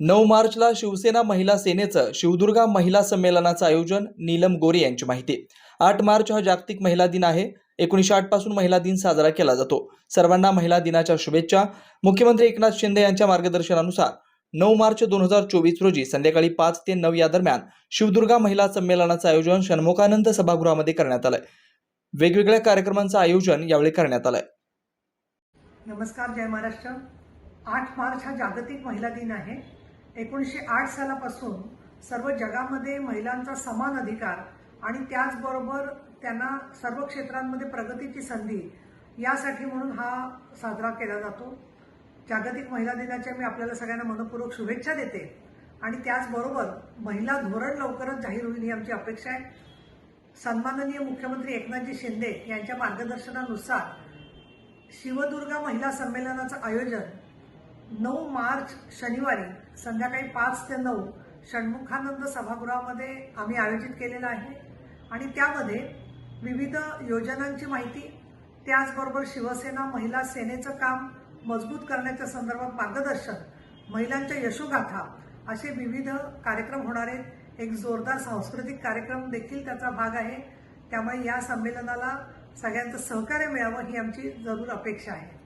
नऊ मार्चला शिवसेना महिला सेनेचं शिवदुर्गा महिला संमेलनाचं आयोजन नीलम गोरे यांची माहिती. आठ मार्च हा जागतिक महिला दिन आहे. एकोणीसशे आठपासून महिला दिन साजरा केला जातो. सर्वांना महिला दिनाच्या शुभेच्छा. मुख्यमंत्री एकनाथ शिंदे यांच्या मार्गदर्शनानुसार नऊ मार्च दोन हजार चोवीस रोजी संध्याकाळी पाच ते नऊ या दरम्यान शिवदुर्गा महिला संमेलनाचं आयोजन षण्मुखानंद सभागृहामध्ये करण्यात आलंय. वेगवेगळ्या कार्यक्रमांचं आयोजन यावेळी करण्यात आलंय. नमस्कार जय महाराष्ट्र. आठ मार्च हा जागतिक महिला दिन आहे. एकोणीसशे आठ सालापासून सर्व जगामध्ये महिलांचा समान अधिकार आणि त्याचबरोबर त्यांना सर्व क्षेत्रांमध्ये प्रगतीची संधी यासाठी म्हणून हा साजरा केला जातो. जागतिक महिला दिनाच्या मी आपल्याला सगळ्यांना मनपूर्वक शुभेच्छा देते आणि त्याचबरोबर महिला धोरण लवकरच जाहीर होईल ही आमची अपेक्षा आहे. सन्माननीय मुख्यमंत्री एकनाथजी शिंदे यांच्या मार्गदर्शनानुसार शिवदुर्गा महिला संमेलनाचं आयोजन नऊ मार्च शनिवारी संध्याकाळी पाच ते नऊ षण्मुखानंद सभागृहामध्ये आम्ही आयोजित केलेलं आहे. आणि त्यामध्ये विविध योजनांची माहिती त्याचबरोबर शिवसेना महिला सेनेचं काम मजबूत करण्याच्या संदर्भात मार्गदर्शन महिलांच्या यशोगाथा असे विविध कार्यक्रम होणार आहेत. एक जोरदार सांस्कृतिक कार्यक्रम देखील त्याचा भाग आहे. त्यामुळे या संमेलनाला सगळ्यांचं सहकार्य मिळावं ही आमची जरूर अपेक्षा आहे.